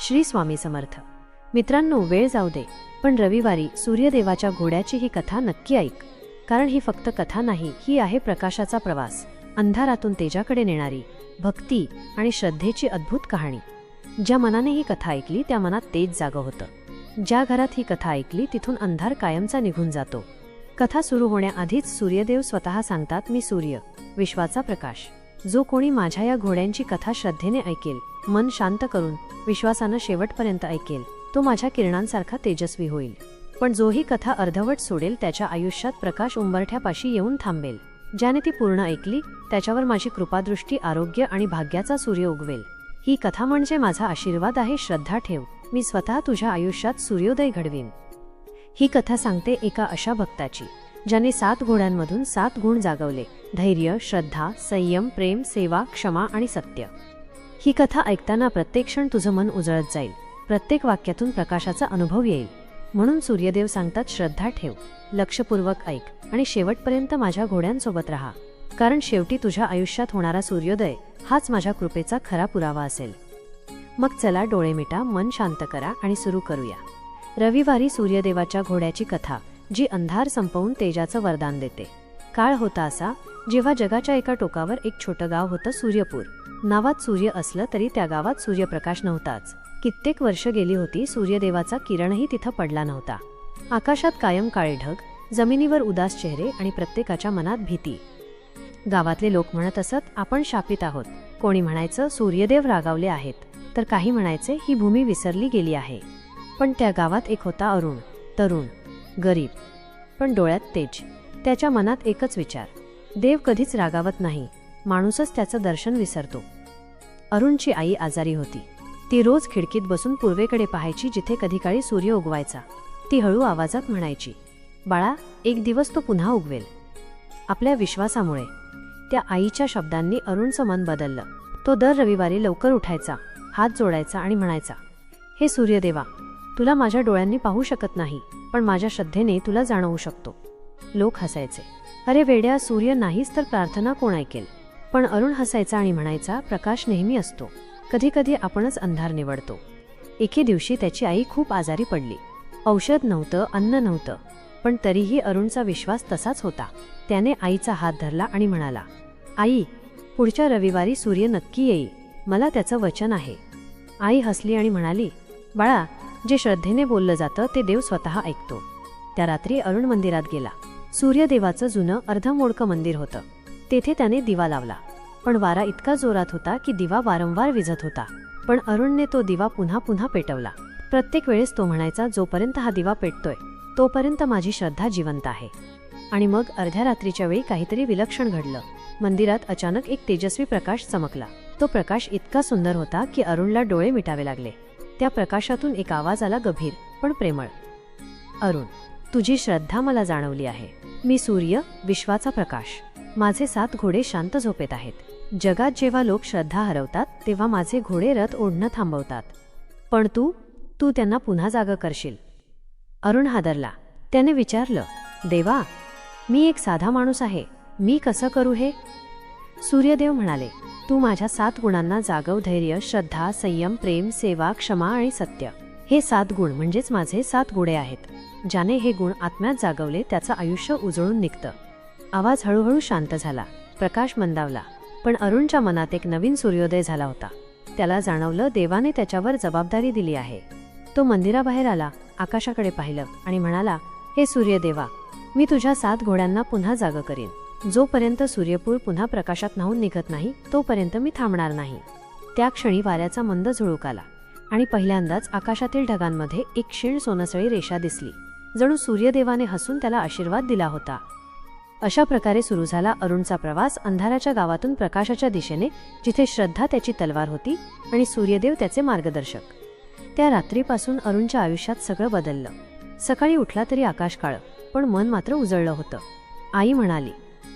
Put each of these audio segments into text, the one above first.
श्री स्वामी समर्थ. मित्रांनो वेळ जाऊ दे पण रविवारी सूर्यदेवाच्या घोड्याची ही कथा नक्की ऐक कारण ही फक्त कथा नाही ही आहे प्रकाशाचा प्रवास अंधारातून तेजाकडे नेणारी भक्ती आणि श्रद्धेची अद्भुत कहाणी. ज्या मनाने ही कथा ऐकली त्या मनात तेज जागं होतं. ज्या घरात ही कथा ऐकली तिथून अंधार कायमचा निघून जातो. कथा सुरू होण्याआधीच सूर्यदेव स्वतः सांगतात मी सूर्य विश्वाचा प्रकाश. जो कोणी माझ्या या घोड्यांची कथा श्रद्धेने ऐकेल मन शांत करून विश्वासानं शेवटपर्यंत ऐकेल. तो माझ्या किरणांसारखा तेजस्वी होईल. पण जोही कथा अर्धवट सोडेल त्याच्या आयुष्यात प्रकाश उंबरठ्यापाशी येऊन थांबेल. ज्याने ती पूर्ण ऐकली त्याच्यावर माझी कृपादृष्टी आरोग्य आणि भाग्याचा सूर्य उगवेल. ही कथा म्हणजे माझा आशीर्वाद आहे श्रद्धा ठेव. मी स्वतः तुझ्या आयुष्यात सूर्योदय घडवीन. ही कथा सांगते एका अशा भक्ताची ज्याने सात घोड्यांमधून सात गुण जागवले. धैर्य श्रद्धा संयम प्रेम सेवा क्षमा आणि सत्य. ही कथा ऐकताना प्रत्येक क्षण तुझं मन उजळत जाईल. प्रत्येक वाक्यातून प्रकाशाचा अनुभव येईल. म्हणून सूर्यदेव सांगतात श्रद्धा ठेव. लक्षपूर्वक ऐक आणि शेवटपर्यंत माझ्या घोड्यांसोबत राहा. कारण शेवटी तुझ्या आयुष्यात होणारा सूर्योदय हाच माझ्या कृपेचा खरा पुरावा असेल. मग चला डोळे मिटा मन शांत करा आणि सुरू करूया. रविवारी सूर्यदेवाच्या घोड्याची कथा जी अंधार संपवून तेजाचं वरदान देते. काळ होता असा जेव्हा जगाच्या एका टोकावर एक छोटं गाव होतं सूर्यपूर. नावात सूर्य असलं तरी त्या गावात सूर्यप्रकाश नव्हताच. कित्येक वर्ष गेली होती सूर्यदेवाचा किरणही तिथं पडला नव्हता. आकाशात कायम काळे ढग जमिनीवर उदास चेहरे आणि प्रत्येकाच्या मनात भीती. गावातले लोक म्हणत असत आपण शापित आहोत. कोणी म्हणायचं सूर्यदेव रागावले आहेत. तर काही म्हणायचे ही भूमी विसरली गेली आहे. पण त्या गावात एक होता अरुण तरुण गरीब पण डोळ्यात तेज. त्याच्या मनात एकच विचार देव कधीच रागावत नाही. माणूसच त्याचं दर्शन विसरतो. अरुणची आई आजारी होती. ती रोज खिडकीत बसून पूर्वेकडे पाहायची जिथे कधी काळी सूर्य उगवायचा. ती हळू आवाजात म्हणायची बाळा एक दिवस तो पुन्हा उगवेल. आपल्या विश्वासामुळे त्या आईच्या शब्दांनी अरुणचं मन बदललं. तो दर रविवारी लवकर उठायचा हात जोडायचा आणि म्हणायचा हे सूर्यदेवा तुला माझ्या डोळ्यांनी पाहू शकत नाही पण माझ्या श्रद्धेने तुला जाणवू शकतो. लोक हसायचे अरे वेड्या सूर्य नाहीच तर प्रार्थना कोण ऐकेल? पण अरुण हसायचा आणि म्हणायचा प्रकाश नेहमी असतो. कधी कधी आपणच अंधार निवडतो. एके दिवशी त्याची आई खूप आजारी पडली. औषध नव्हतं अन्न नव्हतं पण तरीही अरुणचा विश्वास तसाच होता. त्याने आईचा हात धरला आणि म्हणाला आई पुढच्या रविवारी सूर्य नक्की येईल. मला त्याचं वचन आहे. आई हसली आणि म्हणाली बाळा जे श्रद्धेने बोललं जातं ते देव स्वतः ऐकतो. त्या रात्री अरुण मंदिरात गेला. सूर्यदेवाचं जुनं अर्धमोडकं मंदिर होतं. तेथे त्याने दिवा लावला. पण वारा इतका जोरात होता की दिवा वारंवार विझत होता. पण अरुणने तो दिवा पुन्हा पुन्हा पेटवला. प्रत्येक वेळेस तो म्हणायचा जोपर्यंत हा दिवा पेटतोय तोपर्यंत माझी श्रद्धा जिवंत आहे. आणि मग अर्ध्या रात्रीच्या वेळी काहीतरी विलक्षण घडलं. मंदिरात अचानक एक तेजस्वी प्रकाश चमकला. तो प्रकाश इतका सुंदर होता की अरुणला डोळे मिटावे लागले. त्या प्रकाशातून एक आवाज आला गंभीर पण प्रेमळ. अरुण तुझी श्रद्धा मला जाणवली आहे. मी सूर्य विश्वाचा प्रकाश. माझे सात घोडे शांत झोपेत आहेत. जगात जेव्हा लोक श्रद्धा हरवतात तेव्हा माझे घोडे रथ ओढणं थांबवतात. पण तू तू त्यांना पुन्हा जागं करशील. अरुण हादरला. त्याने विचारलं देवा मी एक साधा माणूस आहे. मी कसं करू हे? सूर्यदेव म्हणाले तू माझ्या सात गुणांना जागव धैर्य श्रद्धा संयम प्रेम सेवा क्षमा आणि सत्य. हे सात गुण म्हणजेच माझे सात गुडे आहेत. ज्याने हे गुण आत्म्यात जागवले त्याचं आयुष्य उजळून निघतं. आवाज हळूहळू शांत झाला. प्रकाश मंदावला. पण अरुणच्या मनात एक नवीन सूर्योदय झाला होता. त्याला जाणवलं देवाने त्याच्यावर जबाबदारी दिली आहे. तो मंदिराबाहेर आला आकाशाकडे पाहिलं आणि म्हणाला हे सूर्यदेवा मी तुझ्या सात घोड्यांना पुन्हा जाग करीन. जोपर्यंत सूर्यपूर पुन्हा प्रकाशात न्हावून निघत नाही तोपर्यंत मी थांबणार नाही. त्या क्षणी वाऱ्याचा मंद झुळूक आला आणि पहिल्यांदाच आकाशातील ढगांमध्ये एक क्षीण सोनसळी रेषा दिसली. जणू सूर्यदेवाने हसून त्याला आशीर्वाद दिला होता. अशा प्रकारे सुरू झाला अरुणचा प्रवास अंधाराच्या गावातून प्रकाशाच्या दिशेने जिथे श्रद्धा त्याची तलवार होती आणि सूर्यदेव त्याचे मार्गदर्शक. त्या रात्रीपासून अरुणच्या आयुष्यात सगळं बदललं. सकाळी उठला तरी आकाश काळं पण मन मात्र उजळलं होतं. आई म्हणाली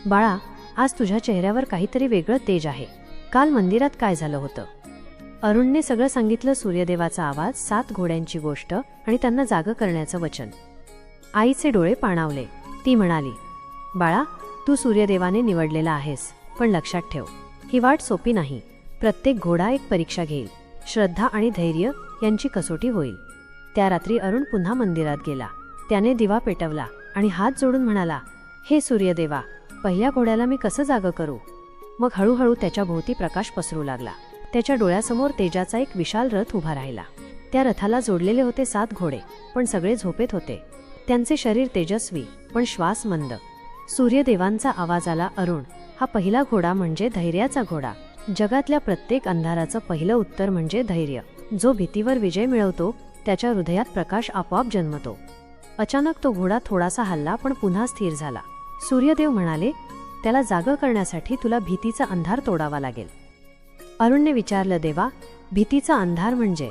बाळा आज तुझ्या चेहऱ्यावर काहीतरी वेगळं तेज आहे. काल मंदिरात काय झालं होतं? अरुणने सगळं सांगितलं सूर्यदेवाचा आवाज सात घोड्यांची गोष्ट आणि त्यांना जाग करण्याचं वचन. आईचे डोळे पाणावले. ती म्हणाली बाळा तू सूर्यदेवाने निवडलेला आहेस पण लक्षात ठेव ही वाट सोपी नाही. प्रत्येक घोडा एक परीक्षा घेईल. श्रद्धा आणि धैर्य यांची कसोटी होईल. त्या रात्री अरुण पुन्हा मंदिरात गेला. त्याने दिवा पेटवला आणि हात जोडून म्हणाला हे सूर्यदेवा पहिल्या घोड्याला मी कसं जागं करू? मग हळूहळू त्याच्या भोवती प्रकाश पसरू लागला. त्याच्या डोळ्यासमोर तेजाचा एक विशाल रथ उभा राहिला. त्या रथाला जोडलेले होते सात घोडे पण सगळे झोपेत होते. त्यांचे शरीर तेजस्वी पण श्वास मंद. सूर्यदेवांचा आवाज आला अरुण हा पहिला घोडा म्हणजे धैर्याचा घोडा. जगातल्या प्रत्येक अंधाराचं पहिलं उत्तर म्हणजे धैर्य. जो भीतीवर विजय मिळवतो त्याच्या हृदयात प्रकाश आपोआप जन्मतो. अचानक तो घोडा थोडासा हल्ला पण पुन्हा स्थिर झाला. सूर्यदेव म्हणाले त्याला जागं करण्यासाठी तुला भीतीचा अंधार तोडावा लागेल. अरुणने विचारलं देवा भीतीचा अंधार म्हणजे?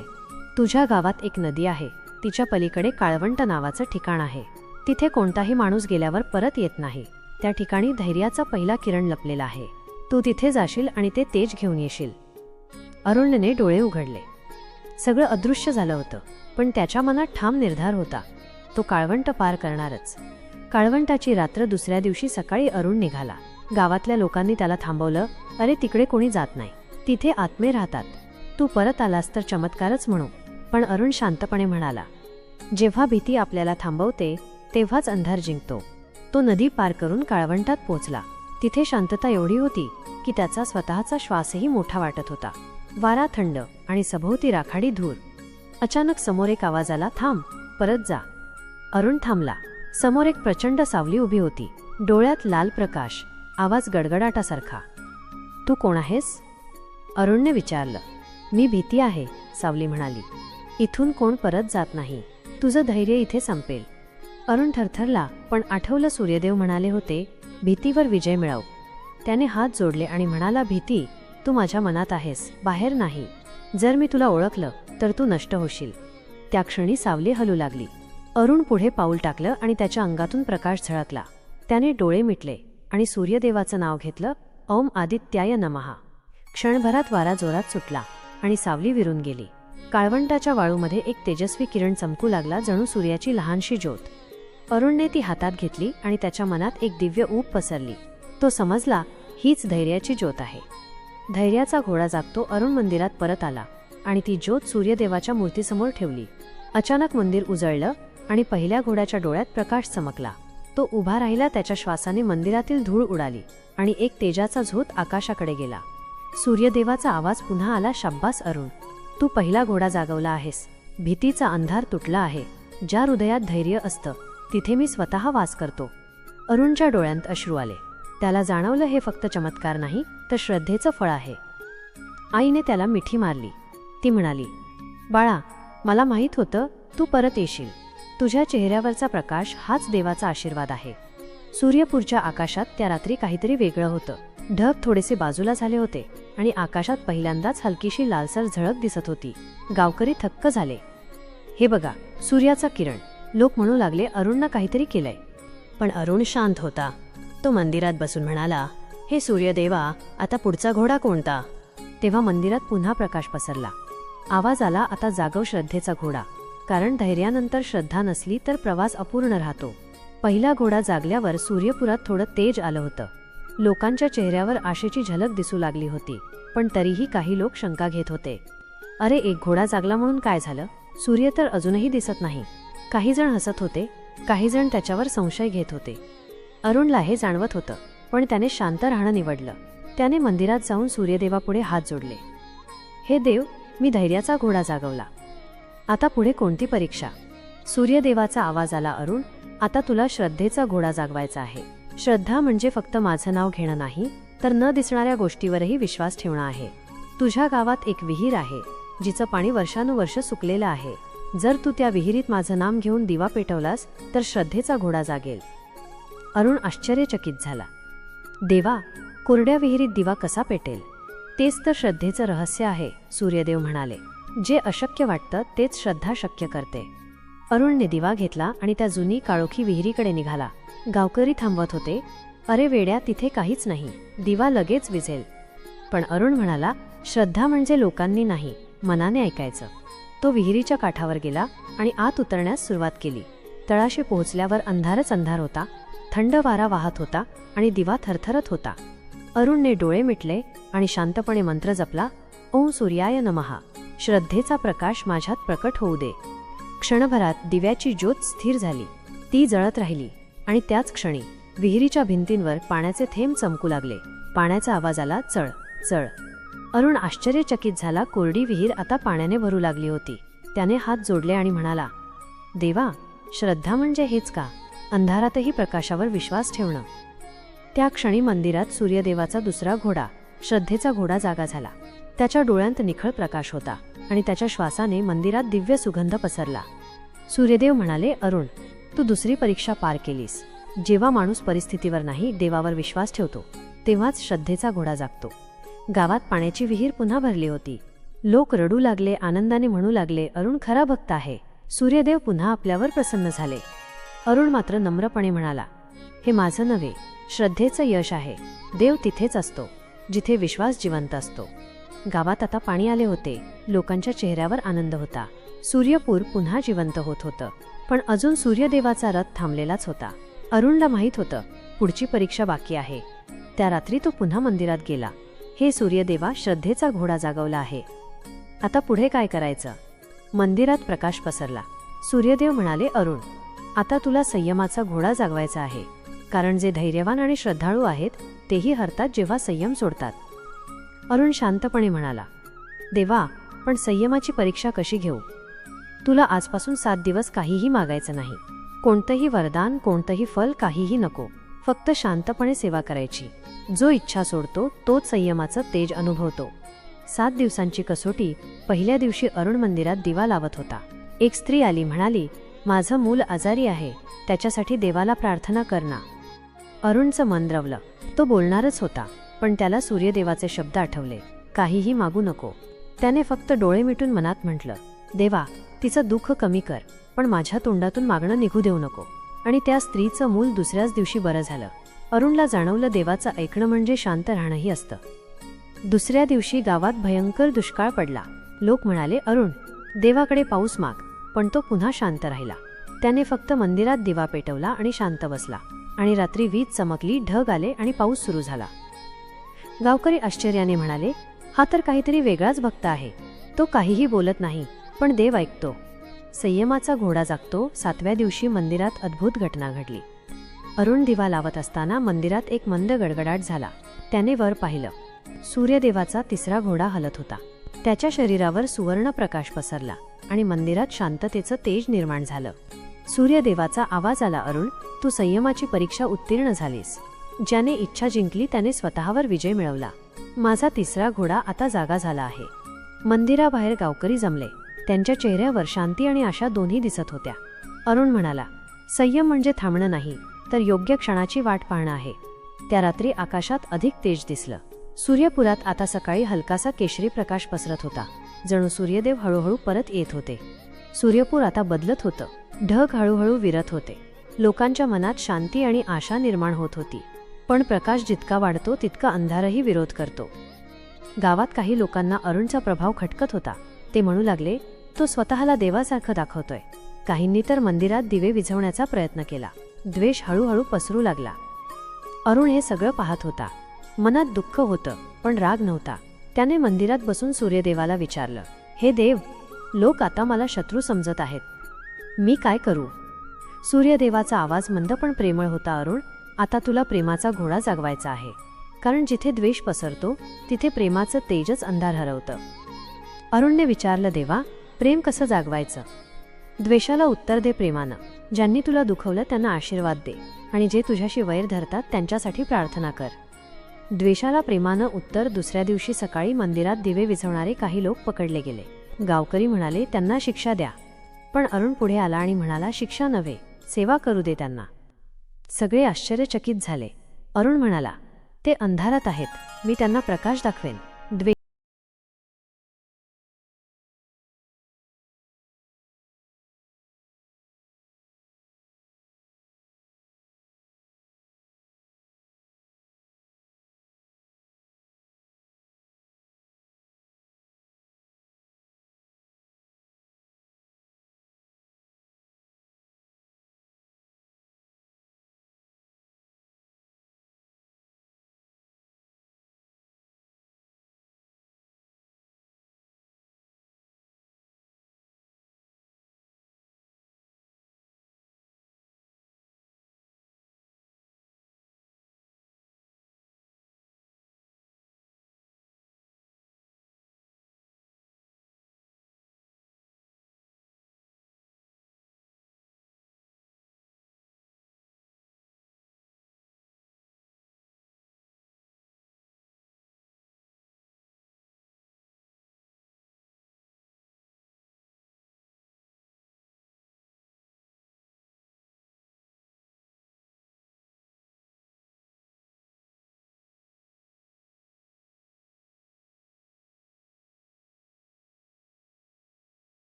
तुझ्या गावात एक नदी आहे. तिच्या पलीकडे काळवंट नावाचं ठिकाण आहे. तिथे कोणताही माणूस गेल्यावर परत येत नाही. त्या ठिकाणी धैर्याचा पहिला किरण लपलेला आहे. तू तिथे जाशील आणि ते तेज घेऊन येशील. अरुणने डोळे उघडले. सगळं अदृश्य झालं होतं पण त्याच्या मनात ठाम निर्धार होता. तो काळवंट पार करणारच. काळवंटाची रात्र दुसऱ्या दिवशी सकाळी अरुण निघाला. गावातल्या लोकांनी त्याला थांबवलं अरे तिकडे कोणी जात नाही. तिथे आत्मे राहतात. तू परत आलास तर चमत्कारच म्हणू. पण अरुण शांतपणे म्हणाला जेव्हा भीती आपल्याला थांबवते तेव्हाच अंधार जिंकतो. तो नदी पार करून काळवंटात पोचला तिथे शांतता एवढी होती की त्याचा स्वतःचा श्वासही मोठा वाटत होता. वारा थंड आणि सभोवती राखाडी धूर. अचानक समोर एक आवाज आला थांब परत जा. अरुण थांबला. समोर एक प्रचंड सावली उभी होती. डोळ्यात लाल प्रकाश आवाज गडगडाटासारखा. तू कोण आहेस? अरुणने विचारलं. मी भीती आहे सावली म्हणाली. इथून कोण परत जात नाही. तुझं धैर्य इथे संपेल. अरुण थरथरला पण आठवलं सूर्यदेव म्हणाले होते भीतीवर विजय मिळव. त्याने हात जोडले आणि म्हणाला भीती तू माझ्या मनात आहेस बाहेर नाही. जर मी तुला ओळखलं तर तू नष्ट होशील. त्या क्षणी सावली हलू लागली. अरुण पुढे पाऊल टाकलं आणि त्याच्या अंगातून प्रकाश झळकला. त्याने डोळे मिटले आणि सूर्यदेवाचं नाव घेतलं ओम आदित्याय नमहा क्षणभरात वारा जोरात सुटला आणि सावली विरून गेली. काळवंटाच्या वाळूमध्ये एक तेजस्वी किरण चमकू लागला जणू सूर्याची लहानशी ज्योत. अरुणने ती हातात घेतली आणि त्याच्या मनात एक दिव्य ऊब पसरली. तो समजला हीच धैर्याची ज्योत आहे. धैर्याचा घोडा जागतो अरुण मंदिरात परत आला आणि ती ज्योत सूर्यदेवाच्या मूर्तीसमोर ठेवली. अचानक मंदिर उजळलं आणि पहिल्या घोड्याच्या डोळ्यात प्रकाश चमकला. तो उभा राहिला त्याच्या श्वासाने मंदिरातील धूळ उडाली आणि एक तेजाचा झोत आकाशाकडे गेला. सूर्यदेवाचा आवाज पुन्हा आला शाब्बास अरुण तू पहिला घोडा जागवला आहेस. भीतीचा अंधार तुटला आहे. ज्या हृदयात धैर्य असतं तिथे मी स्वतः वास करतो. अरुणच्या डोळ्यांत अश्रू आले. त्याला जाणवलं हे फक्त चमत्कार नाही तर श्रद्धेचं फळ आहे. आईने त्याला मिठी मारली. ती म्हणाली बाळा मला माहीत होतं तू परत येशील. तुझ्या चेहऱ्यावरचा प्रकाश हाच देवाचा आशीर्वाद आहे. सूर्यपूरच्या आकाशात त्या रात्री काहीतरी वेगळं होतं. ढग थोडेसे बाजूला झाले होते आणि आकाशात पहिल्यांदाच हलकीशी लालसर झळक दिसत होती. गावकरी थक्क झाले. हे बघा सूर्याचा किरण. लोक म्हणू लागले अरुणनं काहीतरी केलंय. पण अरुण शांत होता. तो मंदिरात बसून म्हणाला हे सूर्यदेवा आता पुढचा घोडा कोणता? तेव्हा मंदिरात पुन्हा प्रकाश पसरला. आवाज आला आता जागव श्रद्धेचा घोडा. कारण धैर्यानंतर श्रद्धा नसली तर प्रवास अपूर्ण राहतो. पहिला घोडा जागल्यावर सूर्यपुरात थोडं तेज आलं होतं. लोकांच्या चेहऱ्यावर आशेची झलक दिसू लागली होती पण तरीही काही लोक शंका घेत होते. अरे एक घोडा जागला म्हणून काय झालं? सूर्य तर अजूनही दिसत नाही. काही जण हसत होते काही जण त्याच्यावर संशय घेत होते. अरुणला हे जाणवत होतं पण त्याने शांत राहणं निवडलं. त्याने मंदिरात जाऊन सूर्यदेवापुढे हात जोडले. हे देव मी धैर्याचा घोडा जागवला. आता पुढे कोणती परीक्षा? सूर्यदेवाचा आवाज आला अरुण आता तुला श्रद्धेचा घोडा जागवायचा आहे. श्रद्धा म्हणजे फक्त माझं नाव घेणं नाही तर न दिसणाऱ्या गोष्टीवरही विश्वास ठेवणं आहे. तुझ्या गावात एक विहीर आहे जिचं पाणी वर्षानुवर्ष सुकलेलं आहे. जर तू त्या विहिरीत माझं नाम घेऊन दिवा पेटवलास तर श्रद्धेचा घोडा जागेल. अरुण आश्चर्यचकित झाला. देवा कोरड्या विहिरीत दिवा कसा पेटेल? तेच तर श्रद्धेचं रहस्य आहे सूर्यदेव म्हणाले. जे अशक्य वाटतं तेच श्रद्धा शक्य करते. अरुणने दिवा घेतला आणि त्या जुनी काळोखी विहिरीकडे निघाला. गावकरी थांबवत होते अरे वेड्या तिथे काहीच नाही. दिवा लगेच विझेल पण अरुण म्हणाला श्रद्धा म्हणजे लोकांनी नाही मनाने ऐकायचं. तो विहिरीच्या काठावर गेला आणि आत उतरण्यास सुरुवात केली. तळाशी पोहोचल्यावर अंधारच अंधार होता थंड वारा वाहत होता आणि दिवा थरथरत होता. अरुणने डोळे मिटले आणि शांतपणे मंत्र जपला ओम सूर्याय नमहा श्रद्धेचा प्रकाश माझ्यात प्रकट होऊ दे. क्षणभरात दिव्याची ज्योत स्थिर झाली. ती जळत राहिली आणि त्याच क्षणी विहिरीच्या भिंतींवर पाण्याचे थेंब चमकू लागले. पाण्याचा आवाज आला चळ चळ. अरुण आश्चर्यचकित झाला कोरडी विहीर आता पाण्याने भरू लागली होती. त्याने हात जोडले आणि म्हणाला देवा श्रद्धा म्हणजे हेच का? अंधारातही प्रकाशावर विश्वास ठेवणं? त्या क्षणी मंदिरात सूर्यदेवाचा दुसरा घोडा श्रद्धेचा घोडा जागा झाला. त्याच्या डोळ्यांत निखळ प्रकाश होता आणि त्याच्या श्वासाने मंदिरात दिव्य सुगंध पसरला. सूर्यदेव म्हणाले अरुण तू दुसरी परीक्षा पार केलीस. जेव्हा माणूस परिस्थितीवर नाही देवावर विश्वास ठेवतो. तेव्हाच श्रद्धेचा घोडा जागतो. गावात पाण्याची विहीर पुन्हा भरली होती. लोक रडू लागले आनंदाने म्हणू लागले अरुण खरा भक्त आहे. सूर्यदेव पुन्हा आपल्यावर प्रसन्न झाले. अरुण मात्र नम्रपणे म्हणाला हे माझं नव्हे श्रद्धेचं यश आहे. देव तिथेच असतो जिथे विश्वास जिवंत असतो. गावात आता पाणी आले होते. लोकांच्या चेहऱ्यावर आनंद होता. सूर्यपूर पुन्हा जिवंत होत होतं. पण अजून सूर्यदेवाचा रथ थांबलेलाच होता. अरुणला माहीत होतं पुढची परीक्षा बाकी आहे. त्या रात्री तो पुन्हा मंदिरात गेला. हे सूर्यदेवा श्रद्धेचा घोडा जागवला आहे. आता पुढे काय करायचं? मंदिरात प्रकाश पसरला. सूर्यदेव म्हणाले अरुण आता तुला संयमाचा घोडा जागवायचा आहे. कारण जे धैर्यवान आणि श्रद्धाळू आहेत तेही हरतात जेव्हा संयम सोडतात. अरुण शांतपणे म्हणाला देवा पण संयमाची परीक्षा कशी घेऊ? तुला आजपासून सात दिवस काहीही मागायचं नाही. कोणतंही वरदान कोणतंही फल काहीही नको. फक्त शांतपणे सेवा करायची. जो इच्छा सोडतो तोच संयमाचं तेज अनुभवतो. सात दिवसांची कसोटी पहिल्या दिवशी अरुण मंदिरात दिवा लावत होता. एक स्त्री आली म्हणाली माझं मूल आजारी आहे त्याच्यासाठी देवाला प्रार्थना करना अरुणचं मन रवलं तो बोलणारच होता पण त्याला सूर्यदेवाचे शब्द आठवले. काहीही मागू नको. त्याने फक्त डोळे मिटून मनात म्हटलं देवा तिचं दुःख कमी कर पण माझ्या तोंडातून मागणं निघू देऊ नको. आणि त्या स्त्रीचं मूल दुसऱ्याच दिवशी बरं झालं. अरुणला जाणवलं देवाचं ऐकणं म्हणजे शांत राहणंही असतं. दुसऱ्या दिवशी गावात भयंकर दुष्काळ पडला. लोक म्हणाले अरुण देवाकडे पाऊस माग. पण तो पुन्हा शांत राहिला. त्याने फक्त मंदिरात दिवा पेटवला आणि शांत बसला. आणि रात्री वीज चमकली ढग आले आणि पाऊस सुरू झाला. गावकरी आश्चर्याने म्हणाले हा तर काहीतरी वेगळाच भक्त आहे. तो काहीही बोलत नाही पण देव ऐकतो. संयमाचा घोडा जागतो सातव्या दिवशी मंदिरात अद्भुत घटना घडली. अरुण दिवा लावत असताना मंदिरात एक मंद गडगडाट झाला. त्याने वर पाहिलं. सूर्यदेवाचा तिसरा घोडा हलत होता. त्याच्या शरीरावर सुवर्ण प्रकाश पसरला आणि मंदिरात शांततेचं तेज निर्माण झालं. सूर्यदेवाचा आवाज आला अरुण तू संयमाची परीक्षा उत्तीर्ण झालीस. ज्याने इच्छा जिंकली त्याने स्वतःवर विजय मिळवला. माझा तिसरा घोडा आता जागा झाला आहे. मंदिराबाहेर गावकरी जमले. त्यांच्या चेहऱ्यावर शांती आणि आशा दोन्ही दिसत होत्या. अरुण म्हणाला संयम म्हणजे थांबणं नाही तर योग्य क्षणाची वाट पाहणं आहे. त्या रात्री आकाशात अधिक तेज दिसलं. सूर्यपुरात आता सकाळी हलकासा केशरी प्रकाश पसरत होता. जणू सूर्यदेव हळूहळू परत येत होते. सूर्यपूर आता बदलत होतं. ढग हळूहळू विरत होते. लोकांच्या मनात शांती आणि आशा निर्माण होत होती. पण प्रकाश जितका वाढतो तितका अंधारही विरोध करतो. गावात काही लोकांना अरुणचा प्रभाव खटकत होता. ते म्हणू लागले तो स्वतःला देवासारखं दाखवतोय. काहींनी तर मंदिरात दिवे विझवण्याचा प्रयत्न केला. द्वेष हळूहळू पसरू लागला. अरुण हे सगळं पाहत होता. मनात दुःख होतं पण राग नव्हता. त्याने मंदिरात बसून सूर्यदेवाला विचारलं हे देव लोक आता मला शत्रू समजत आहेत. मी काय करू? सूर्यदेवाचा आवाज मंद पण प्रेमळ होता अरुण आता तुला प्रेमाचा घोडा जागवायचा आहे. कारण जिथे द्वेष पसरतो तिथे प्रेमाचं तेजच अंधार हरवतं. अरुणने विचारलं देवा प्रेम कसं जागवायचं? द्वेषाला उत्तर दे प्रेमानं. ज्यांनी तुला दुखवलं त्यांना आशीर्वाद दे आणि जे तुझ्याशी वैर धरतात त्यांच्यासाठी प्रार्थना कर. द्वेषाला प्रेमानं उत्तर दुसऱ्या दिवशी सकाळी मंदिरात दिवे विझवणारे काही लोक पकडले गेले. गावकरी म्हणाले त्यांना शिक्षा द्या. पण अरुण पुढे आला आणि म्हणाला शिक्षा नव्हे सेवा करू दे त्यांना. सगळे आश्चर्यचकित झाले. अरुण म्हणाला ते अंधारात आहेत. मी त्यांना प्रकाश दाखवेन.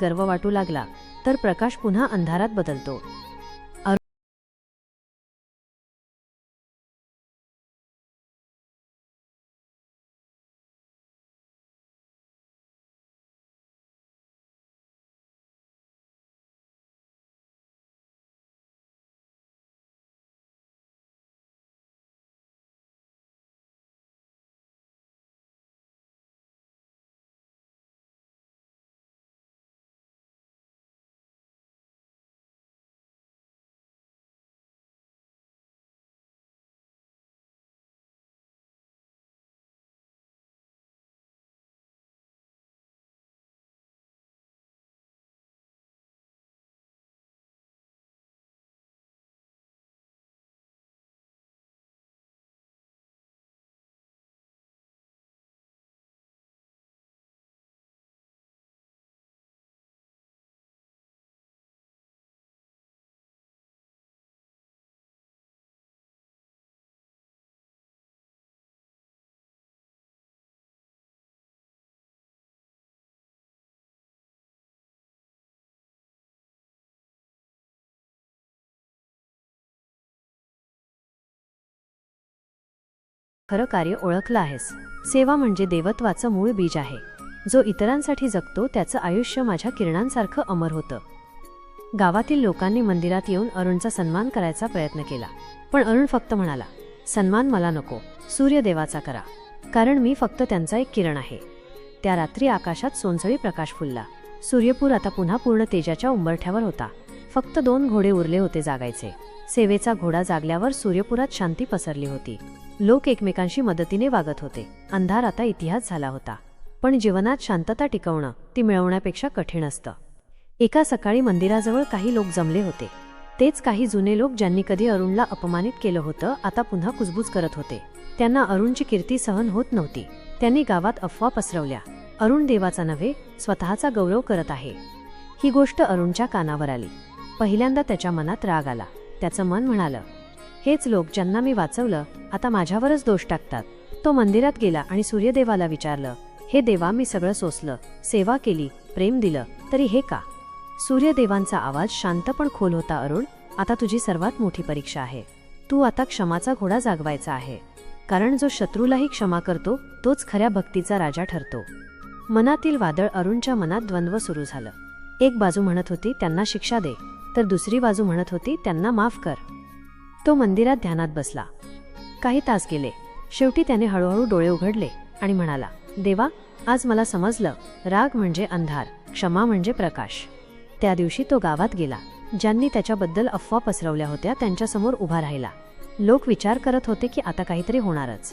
गर्व वाटू लागला. तर प्रकाश पुन्हा अंधारात बदलतो. खरं कार्य ओळखलं आहेस. सेवा म्हणजे देवत्वाचं मूळ बीज आहे. जो इतरांसाठी जगतो त्याचं आयुष्य माझ्या किरणांसारखं अमर होतं. गावातील लोकांनी मंदिरात येऊन अरुणचा सन्मान करायचा प्रयत्न केला. पण अरुण फक्त म्हणाला सन्मान मला नको सूर्यदेवाचा करा. कारण मी फक्त त्यांचा एक किरण आहे. त्या रात्री आकाशात सोनसळी प्रकाश फुलला. सूर्यपूर आता पुन्हा पूर्ण तेजाच्या उंबरठ्यावर होता. फक्त दोन घोडे उरले होते जागायचे. सेवेचा घोडा जागल्यावर सूर्यपुरात शांती पसरली होती. लोक एकमेकांशी मदतीने वागत होते. अंधार आता इतिहास झाला होता. पण जीवनात शांतता टिकवणं ती मिळवण्यापेक्षा कठीण असतं. एका सकाळी मंदिराजवळ काही लोक जमले होते. तेच काही जुने लोक ज्यांनी कधी अरुणला अपमानित केलं होतं आता पुन्हा कुजबूज करत होते. त्यांना अरुणची कीर्ती सहन होत नव्हती. त्यांनी गावात अफवा पसरवल्या. अरुण देवाचा नव्हे स्वतःचा गौरव करत आहे. ही गोष्ट अरुणच्या कानावर आली. पहिल्यांदा त्याच्या मनात राग आला. त्याचं मन म्हणालं हेच लोक ज्यांना मी वाचवलं आता माझ्यावरच दोष टाकतात. तो मंदिरात गेला आणि सूर्यदेवाला विचारलं हे देवा मी सगळं सोसलं सेवा केली प्रेम दिलं तरी हे का? सूर्यदेवांचा आवाज शांत पण खोल होता अरुण आता तुझी सर्वात मोठी परीक्षा आहे. तू आता क्षमाचा घोडा जागवायचा आहे. कारण जो शत्रूलाही क्षमा करतो तोच खऱ्या भक्तीचा राजा ठरतो. मनातील वादळ अरुणच्या मनात द्वंद्व सुरू झालं. एक बाजू म्हणत होती त्यांना शिक्षा दे. तर दुसरी बाजू म्हणत होती त्यांना माफ कर. तो मंदिरात ध्यानात बसला. काही तास गेले. शेवटी त्याने हळूहळू डोळे उघडले आणि म्हणाला देवा आज मला समजलं. राग म्हणजे अंधार क्षमा म्हणजे प्रकाश. त्या दिवशी तो गावात गेला. ज्यांनी त्याच्याबद्दल अफवा पसरवल्या होत्या त्यांच्यासमोर उभा राहिला. लोक विचार करत होते की आता काहीतरी होणारच.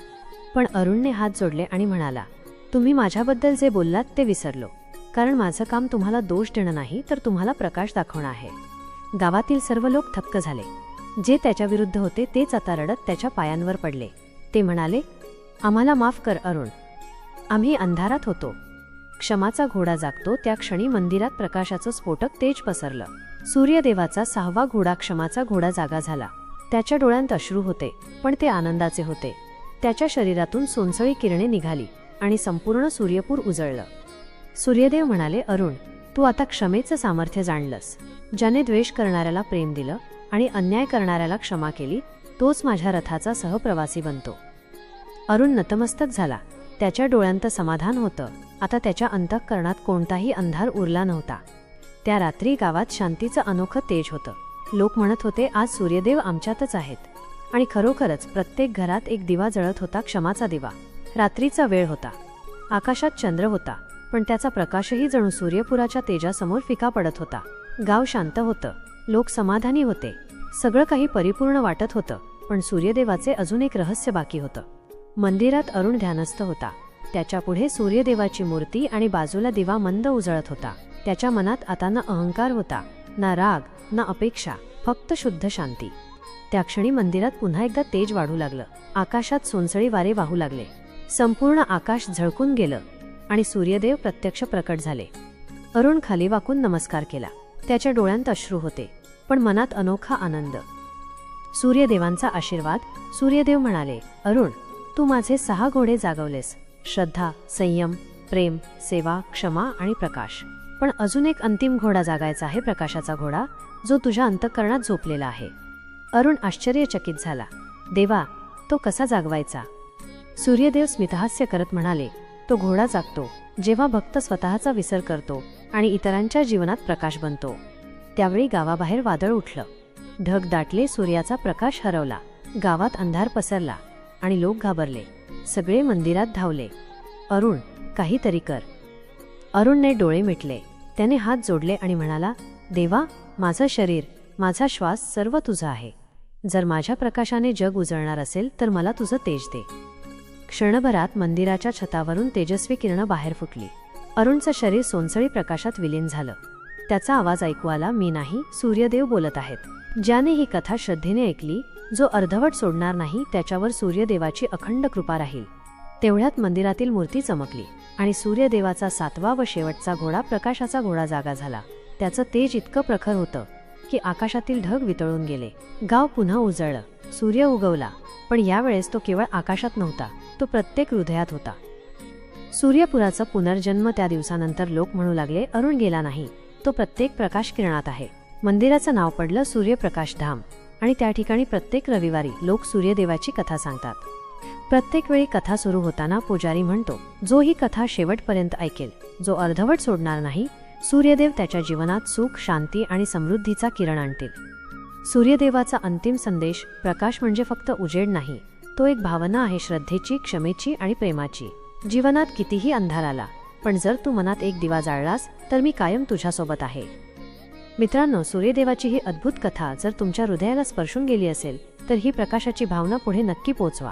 पण अरुणने हात जोडले आणि म्हणाला तुम्ही माझ्याबद्दल जे बोललात ते विसरलो. कारण माझं काम तुम्हाला दोष देणं नाही तर तुम्हाला प्रकाश दाखवणं आहे. गावातील सर्व लोक थक्क झाले. जे त्याच्या विरुद्ध होते तेच आता रडत त्याच्या पायांवर पडले. ते म्हणाले आम्हाला माफ कर अरुण. आम्ही अंधारात होतो. क्षमाचा घोडा जागतो. त्या क्षणी मंदिरात प्रकाशाचं स्फोटक तेज पसरलं. सूर्यदेवाचा सहावा घोडा क्षमाचा घोडा जागा झाला. त्याच्या डोळ्यांत अश्रू होते पण ते आनंदाचे होते. त्याच्या शरीरातून सोनसळी किरणे निघाली आणि संपूर्ण सूर्यपूर उजळलं. सूर्यदेव म्हणाले अरुण तू आता क्षमेचं सामर्थ्य जाणलंस. ज्याने द्वेष करणाऱ्याला प्रेम दिलं आणि अन्याय करणाऱ्याला क्षमा केली तोच माझ्या रथाचा सहप्रवासी बनतो. अरुण नतमस्तक झाला. त्याच्या डोळ्यांत समाधान होतं. आता त्याच्या अंतःकरणात कोणताही अंधार उरला नव्हता. त्या रात्री गावात शांतीचं अनोखं तेज होतं. लोक म्हणत होते आज सूर्यदेव आमच्यातच आहेत. आणि खरोखरच प्रत्येक घरात एक दिवा जळत होता क्षमाचा दिवा. रात्रीचा वेळ होता. आकाशात चंद्र होता. पण त्याचा प्रकाशही जणू सूर्यपुराच्या तेजासमोर फिका पडत होता. गाव शांत होतं. लोक समाधानी होते. सगळं काही परिपूर्ण वाटत होतं पण सूर्यदेवाचे अजून एक रहस्य बाकी होतं. मंदिरात अरुण ध्यानस्थ होता. त्याच्यापुढे सूर्यदेवाची मूर्ती आणि बाजूला दिवा मंद उजळत होता. त्याच्या मनात आता ना अहंकार होता ना राग ना अपेक्षा फक्त शुद्ध शांती. त्या क्षणी मंदिरात पुन्हा एकदा तेज वाढू लागलं. आकाशात सोनसळी वारे वाहू लागले. संपूर्ण आकाश झळकून गेलं. आणि सूर्यदेव प्रत्यक्ष प्रकट झाले. अरुण खाली वाकून नमस्कार केला. त्याच्या डोळ्यांत अश्रू होते पण मनात अनोखा आनंद. सूर्यदेवांचा आशीर्वाद सूर्यदेव म्हणाले अरुण तू माझे सहा घोडे जागवलेस. श्रद्धा संयम प्रेम सेवा क्षमा आणि प्रकाश. पण अजून एक अंतिम घोडा जागायचा आहे प्रकाशाचा घोडा जो तुझ्या अंतःकरणात झोपलेला आहे. अरुण आश्चर्यचकित झाला. देवा तो कसा जागवायचा? सूर्यदेव स्मितहास्य करत म्हणाले तो घोडा जागतो जेव्हा भक्त स्वतःचा विसर करतो आणि इतरांच्या जीवनात प्रकाश बनतो. त्यावेळी गावाबाहेर वादळ उठलं. ढग दाटले सूर्याचा प्रकाश हरवला. गावात अंधार पसरला आणि लोक घाबरले. सगळे मंदिरात धावले. अरुण काहीतरी कर. अरुणने डोळे मिटले. त्याने हात जोडले आणि म्हणाला देवा माझं शरीर माझा श्वास सर्व तुझं आहे. जर माझ्या प्रकाशाने जग उजळणार असेल तर मला तुझं तेज दे. क्षणभरात मंदिराच्या छतावरून तेजस्वी किरणं बाहेर फुटली. अरुणचं शरीर सोनसळी प्रकाशात विलीन झालं. त्याचा आवाज ऐकू आला मी नाही सूर्यदेव बोलत आहेत. ज्याने ही कथा श्रद्धेने ऐकली जो अर्धवट सोडणार नाही त्याच्यावर सूर्यदेवाची अखंड कृपा राहील. तेवढ्यात मंदिरातील मूर्ती चमकली आणि सूर्यदेवाचा सातवा व शेवटचा घोडा प्रकाशाचा घोडा जागा झाला. त्याचं तेज इतकं प्रखर होतं की आकाशातील ढग वितळून गेले. गाव पुन्हा उजळलं. सूर्य उगवला पण यावेळेस तो केवळ आकाशात नव्हता. तो प्रत्येक हृदयात होता. सूर्यपुराचा पुनर्जन्म त्या दिवसानंतर लोक म्हणू लागले अरुण गेला नाही. तो प्रत्येक प्रकाश किरणात आहे. मंदिराचं नाव पडलं सूर्यप्रकाश धाम. आणि त्या ठिकाणी प्रत्येक रविवारी लोक सूर्यदेवाची कथा सांगतात. प्रत्येक वेळी कथा सुरू होताना पुजारी म्हणतो जो ही कथा शेवटपर्यंत ऐकेल जो अर्धवट सोडणार नाही सूर्यदेव त्याच्या जीवनात सुख शांती आणि समृद्धीचा किरण आणतील. सूर्यदेवाचा अंतिम संदेश प्रकाश म्हणजे फक्त उजेड नाही तो एक भावना आहे श्रद्धेची क्षमेची आणि प्रेमाची. जीवनात कितीही अंधार आला पण जर तू मनात एक दिवा जाळलास तर मी कायम तुझ्यासोबत आहे. मित्रांनो सूर्यदेवाची ही अद्भुत कथा जर तुमच्या हृदयाला स्पर्शून गेली असेल तर ही प्रकाशाची भावना पुढे नक्की पोचवा.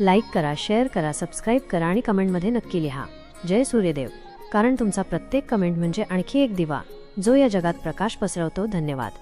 लाईक करा शेअर करा सबस्क्राईब करा आणि कमेंटमध्ये नक्की लिहा. जय सूर्यदेव. कारण तुमचा प्रत्येक कमेंट म्हणजे आणखी एक दिवा जो या जगात प्रकाश पसरवतो. धन्यवाद.